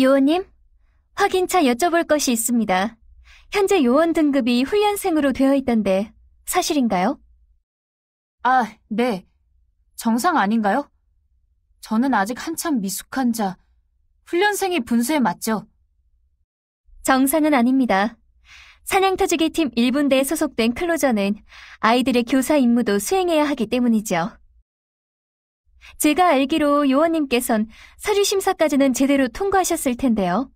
요원님, 확인차 여쭤볼 것이 있습니다. 현재 요원 등급이 훈련생으로 되어 있던데 사실인가요? 아, 네. 정상 아닌가요? 저는 아직 한참 미숙한 자, 훈련생이 분수에 맞죠? 정상은 아닙니다. 사냥터지기 팀 1분대에 소속된 클로저는 아이들의 교사 임무도 수행해야 하기 때문이죠. 제가 알기로 요원님께선 서류 심사까지는 제대로 통과하셨을 텐데요.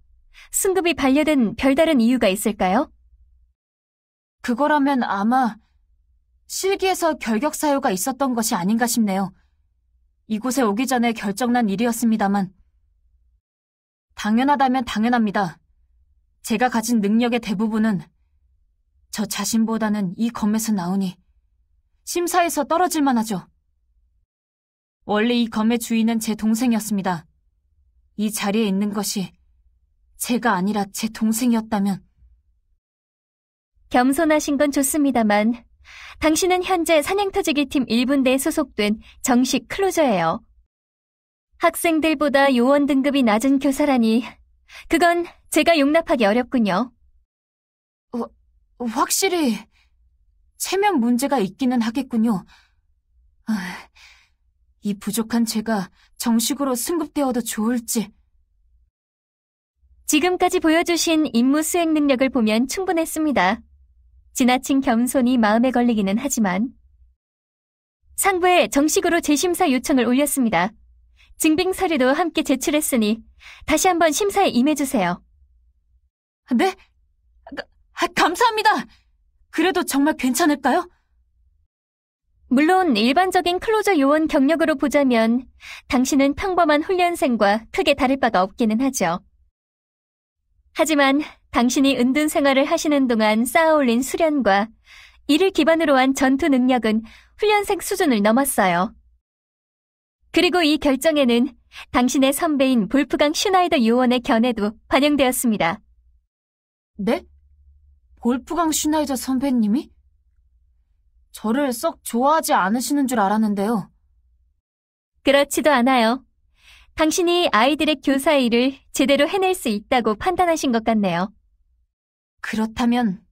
승급이 반려된 별다른 이유가 있을까요? 그거라면 아마 실기에서 결격 사유가 있었던 것이 아닌가 싶네요. 이곳에 오기 전에 결정난 일이었습니다만. 당연하다면 당연합니다. 제가 가진 능력의 대부분은 저 자신보다는 이 검에서 나오니 심사에서 떨어질 만 하죠. 원래 이 검의 주인은 제 동생이었습니다. 이 자리에 있는 것이 제가 아니라 제 동생이었다면 겸손하신 건 좋습니다만 당신은 현재 사냥터지기 팀 1분대에 소속된 정식 클로저예요. 학생들보다 요원 등급이 낮은 교사라니 그건 제가 용납하기 어렵군요. 확실히 체면 문제가 있기는 하겠군요. 아, 이 부족한 제가 정식으로 승급되어도 좋을지. 지금까지 보여주신 임무 수행 능력을 보면 충분했습니다. 지나친 겸손이 마음에 걸리기는 하지만 상부에 정식으로 재심사 요청을 올렸습니다. 증빙 서류도 함께 제출했으니 다시 한번 심사에 임해주세요. 네? 가, 감사합니다. 그래도 정말 괜찮을까요? 물론 일반적인 클로저 요원 경력으로 보자면 당신은 평범한 훈련생과 크게 다를 바가 없기는 하죠. 하지만 당신이 은둔 생활을 하시는 동안 쌓아올린 수련과 이를 기반으로 한 전투 능력은 훈련생 수준을 넘었어요. 그리고 이 결정에는 당신의 선배인 볼프강 슈나이더 요원의 견해도 반영되었습니다. 네? 볼프강 슈나이더 선배님이? 저를 썩 좋아하지 않으시는 줄 알았는데요. 그렇지도 않아요. 당신이 아이들의 교사 일을 제대로 해낼 수 있다고 판단하신 것 같네요. 그렇다면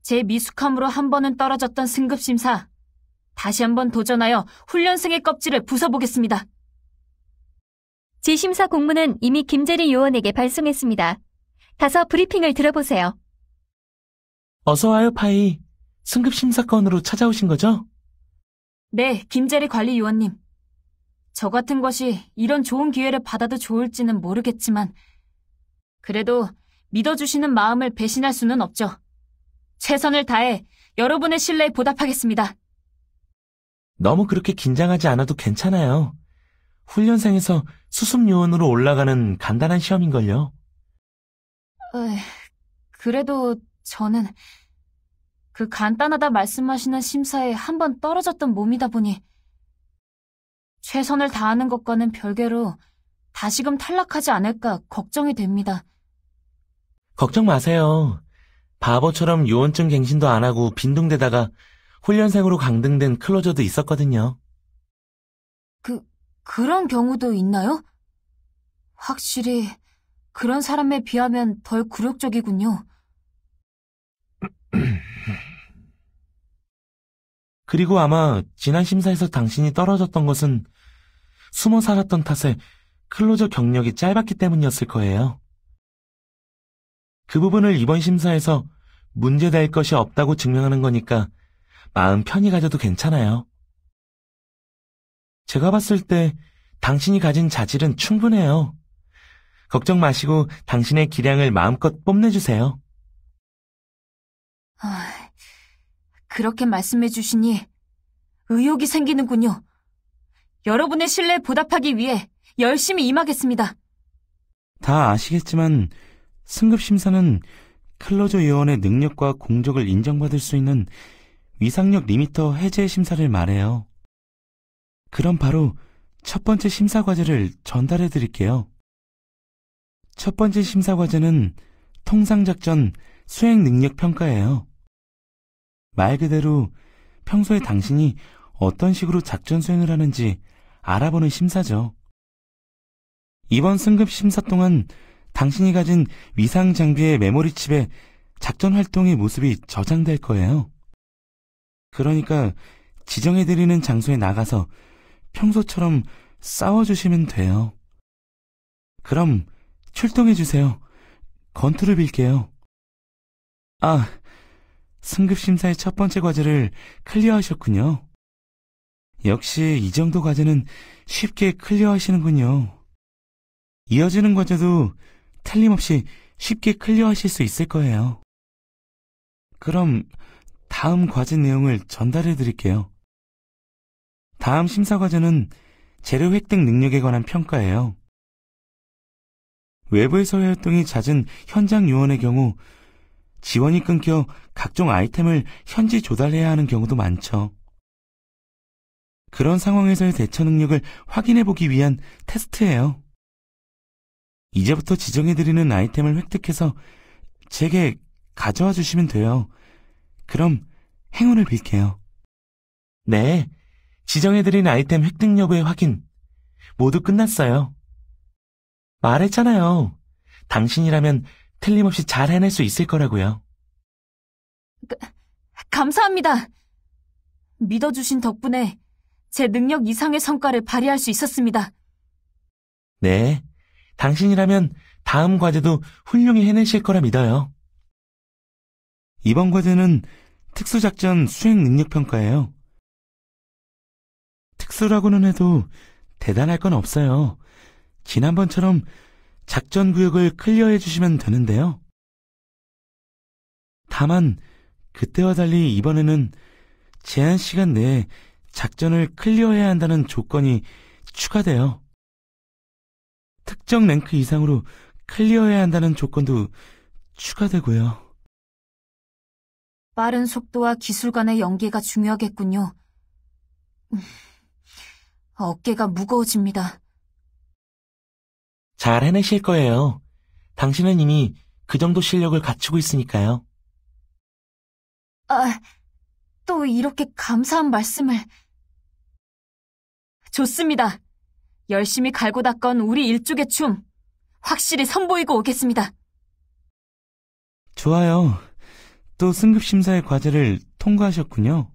제 미숙함으로 한 번은 떨어졌던 승급 심사 다시 한번 도전하여 훈련생의 껍질을 부숴보겠습니다. 재심사 공문은 이미 김재리 요원에게 발송했습니다. 가서 브리핑을 들어보세요. 어서 와요, 파이. 승급 심사건으로 찾아오신 거죠? 네, 김재리 관리 요원님. 저 같은 것이 이런 좋은 기회를 받아도 좋을지는 모르겠지만 그래도 믿어주시는 마음을 배신할 수는 없죠. 최선을 다해 여러분의 신뢰에 보답하겠습니다. 너무 그렇게 긴장하지 않아도 괜찮아요. 훈련생에서 수습요원으로 올라가는 간단한 시험인걸요. 에이, 그래도 저는 그 간단하다 말씀하시는 심사에 한 번 떨어졌던 몸이다 보니 최선을 다하는 것과는 별개로 다시금 탈락하지 않을까 걱정이 됩니다. 걱정 마세요. 바보처럼 요원증 갱신도 안 하고 빈둥대다가 훈련생으로 강등된 클로저도 있었거든요. 그, 그런 경우도 있나요? 확실히 그런 사람에 비하면 덜 굴욕적이군요. 그리고 아마 지난 심사에서 당신이 떨어졌던 것은 숨어 살았던 탓에 클로저 경력이 짧았기 때문이었을 거예요. 그 부분을 이번 심사에서 문제될 것이 없다고 증명하는 거니까 마음 편히 가져도 괜찮아요. 제가 봤을 때 당신이 가진 자질은 충분해요. 걱정 마시고 당신의 기량을 마음껏 뽐내주세요. 아, 그렇게 말씀해 주시니 의욕이 생기는군요. 여러분의 신뢰에 보답하기 위해 열심히 임하겠습니다. 다 아시겠지만 승급 심사는 클로저 요원의 능력과 공적을 인정받을 수 있는 위상력 리미터 해제 심사를 말해요. 그럼 바로 첫 번째 심사 과제를 전달해 드릴게요. 첫 번째 심사 과제는 통상작전 수행 능력 평가예요. 말 그대로 평소에 당신이 어떤 식으로 작전 수행을 하는지 알아보는 심사죠. 이번 승급 심사 동안 당신이 가진 위상 장비의 메모리 칩에 작전 활동의 모습이 저장될 거예요. 그러니까 지정해드리는 장소에 나가서 평소처럼 싸워주시면 돼요. 그럼 출동해주세요. 건투를 빌게요. 아, 승급 심사의 첫 번째 과제를 클리어하셨군요. 역시 이 정도 과제는 쉽게 클리어하시는군요. 이어지는 과제도 틀림없이 쉽게 클리어하실 수 있을 거예요. 그럼 다음 과제 내용을 전달해 드릴게요. 다음 심사 과제는 재료 획득 능력에 관한 평가예요. 외부에서의 활동이 잦은 현장 요원의 경우 지원이 끊겨 각종 아이템을 현지 조달해야 하는 경우도 많죠. 그런 상황에서의 대처 능력을 확인해 보기 위한 테스트예요. 이제부터 지정해드리는 아이템을 획득해서 제게 가져와 주시면 돼요. 그럼 행운을 빌게요. 네, 지정해드린 아이템 획득 여부의 확인 모두 끝났어요. 말했잖아요. 당신이라면 틀림없이 잘 해낼 수 있을 거라고요. 감사합니다. 믿어주신 덕분에 제 능력 이상의 성과를 발휘할 수 있었습니다. 네, 당신이라면 다음 과제도 훌륭히 해내실 거라 믿어요. 이번 과제는 특수작전 수행 능력 평가예요. 특수라고는 해도 대단할 건 없어요. 지난번처럼 작전 구역을 클리어해 주시면 되는데요. 다만 그때와 달리 이번에는 제한 시간 내에 작전을 클리어해야 한다는 조건이 추가돼요. 특정 랭크 이상으로 클리어해야 한다는 조건도 추가되고요. 빠른 속도와 기술 간의 연계가 중요하겠군요. 음, 어깨가 무거워집니다. 잘 해내실 거예요. 당신은 이미 그 정도 실력을 갖추고 있으니까요. 아, 또 이렇게 감사한 말씀을. 좋습니다. 열심히 갈고 닦은 우리 일족의 춤, 확실히 선보이고 오겠습니다. 좋아요. 또 승급심사의 과제를 통과하셨군요.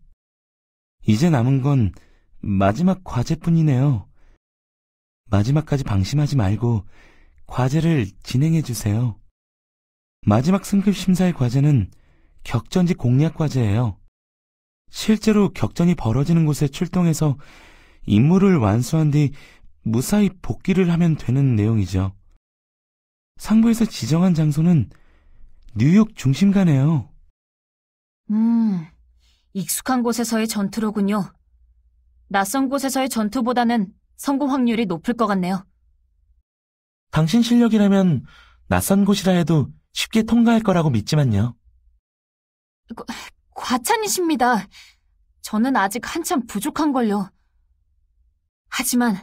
이제 남은 건 마지막 과제뿐이네요. 마지막까지 방심하지 말고 과제를 진행해 주세요. 마지막 승급 심사의 과제는 격전지 공략 과제예요. 실제로 격전이 벌어지는 곳에 출동해서 임무를 완수한 뒤 무사히 복귀를 하면 되는 내용이죠. 상부에서 지정한 장소는 뉴욕 중심가네요. 음, 익숙한 곳에서의 전투로군요. 낯선 곳에서의 전투보다는 성공 확률이 높을 것 같네요. 당신 실력이라면 낯선 곳이라 해도 쉽게 통과할 거라고 믿지만요. 과찬이십니다. 저는 아직 한참 부족한걸요. 하지만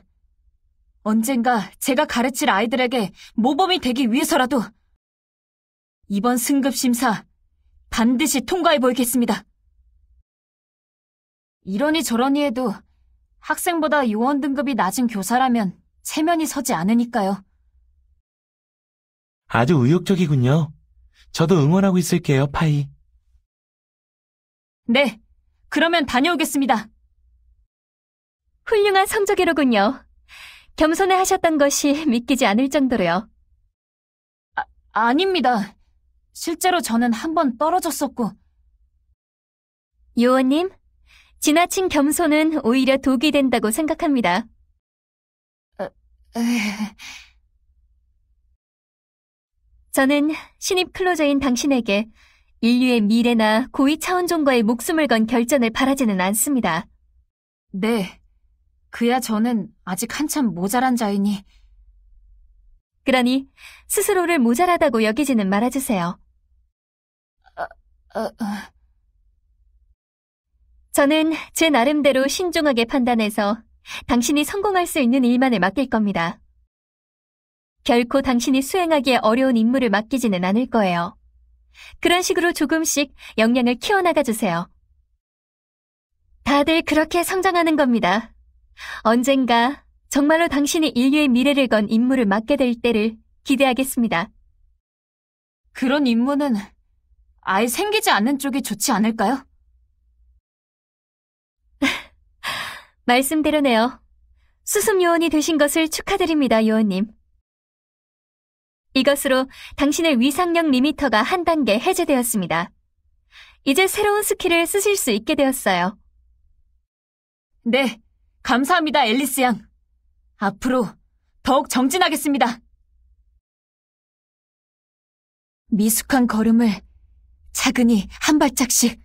언젠가 제가 가르칠 아이들에게 모범이 되기 위해서라도 이번 승급 심사 반드시 통과해 보이겠습니다. 이러니 저러니 해도 학생보다 요원 등급이 낮은 교사라면 체면이 서지 않으니까요. 아주 의욕적이군요. 저도 응원하고 있을게요, 파이. 네, 그러면 다녀오겠습니다. 훌륭한 성적이로군요. 겸손해 하셨던 것이 믿기지 않을 정도로요. 아, 아닙니다. 실제로 저는 한 번 떨어졌었고. 요원님, 지나친 겸손은 오히려 독이 된다고 생각합니다. 에... 저는 신입 클로저인 당신에게 인류의 미래나 고위 차원종과의 목숨을 건 결전을 바라지는 않습니다. 네. 그야 저는 아직 한참 모자란 자이니. 그러니 스스로를 모자라다고 여기지는 말아주세요. 어, 어, 어. 저는 제 나름대로 신중하게 판단해서 당신이 성공할 수 있는 일만을 맡길 겁니다. 결코 당신이 수행하기에 어려운 임무를 맡기지는 않을 거예요. 그런 식으로 조금씩 역량을 키워나가 주세요. 다들 그렇게 성장하는 겁니다. 언젠가 정말로 당신이 인류의 미래를 건 임무를 맡게 될 때를 기대하겠습니다. 그런 임무는 아예 생기지 않는 쪽이 좋지 않을까요? 말씀대로네요. 수습 요원이 되신 것을 축하드립니다, 요원님. 이것으로 당신의 위상력 리미터가 한 단계 해제되었습니다. 이제 새로운 스킬을 쓰실 수 있게 되었어요. 네, 감사합니다, 앨리스 양. 앞으로 더욱 정진하겠습니다. 미숙한 걸음을 차근히 한 발짝씩